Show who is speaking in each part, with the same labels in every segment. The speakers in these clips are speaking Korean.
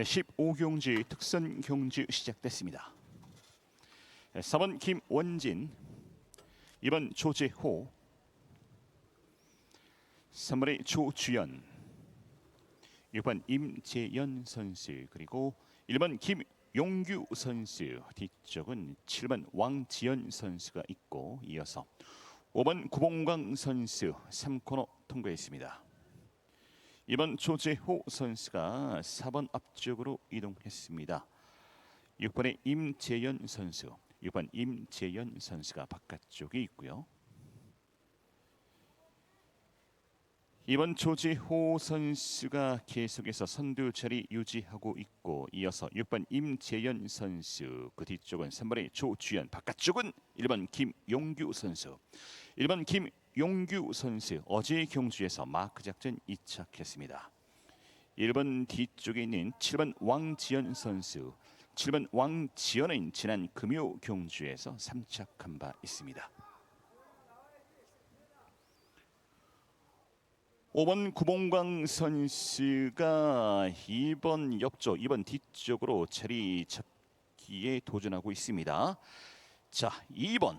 Speaker 1: 네, 15경지 특선 경지 시작됐습니다. 네, 4번 김원진, 2번 조재호, 3번의 조주연, 6번 임재연 선수 그리고 1번 김용규 선수 뒤쪽은 7번 왕지연 선수가 있고 이어서 5번 구봉광 선수 3코너 통과했습니다. 2번 조재호 선수가 4번 앞쪽으로 이동했습니다. 6번의 임재연 선수, 6번 임재연 선수가 바깥쪽에 있고요. 2번 조재호 선 수가 계속해서 선두 자리 유지하고 있고 이어서 6번 임재연 선수 그 뒤쪽은 3번의 조주연 바깥쪽은 1번 김용규 선수 1번 김용규 선수 어제 경주에서 마크 작전 이착했습니다. 1번 뒤쪽에 있는 7번 왕지연 선수 7번 왕지연은 지난 금요 경주에서 3착한 바 있습니다. 5번 구봉광 선수가 2번 옆쪽, 2번 뒤쪽으로 자리 잡기에 도전하고 있습니다. 자, 2번,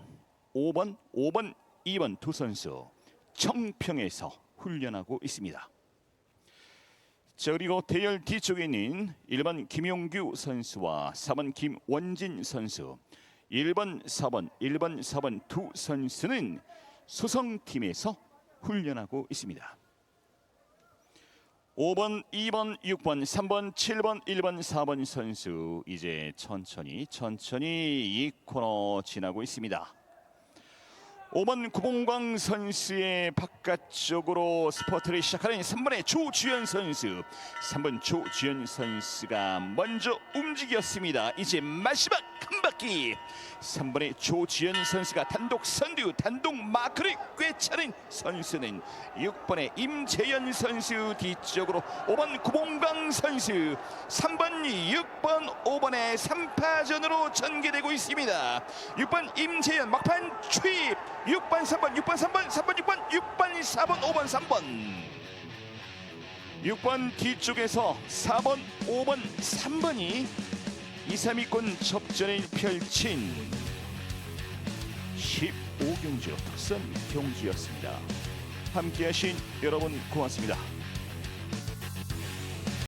Speaker 1: 5번, 5번, 2번 두 선수 청평에서 훈련하고 있습니다. 자, 그리고 대열 뒤쪽에 있는 1번 김용규 선수와 4번 김원진 선수 1번, 4번, 1번, 4번 두 선수는 수성팀에서 훈련하고 있습니다. 5번, 2번, 6번, 3번, 7번, 1번, 4번 선수 이제 천천히 천천히 이 코너 지나고 있습니다. 5번 구봉광 선수의 바깥쪽으로 스포트를 시작하는 3번의 조주현 선수. 3번 조주현 선수가 먼저 움직였습니다. 이제 마지막 한 바퀴. 3번의 조주현 선수가 단독 선두 단독 마크를 꿰차는 선수는 6번의 임재현 선수 뒤쪽으로 5번 구봉광 선수 3번 6번 5번의 3파전으로 전개되고 있습니다. 6번 임재현 막판 추입 6번 3번 6번 3번 3번 6번 6번 4번 5번 3번. 6번 뒤쪽에서 4번 5번 3번이 2, 3위권 접전을 펼친 15경주 특선 경주였습니다. 함께하신 여러분 고맙습니다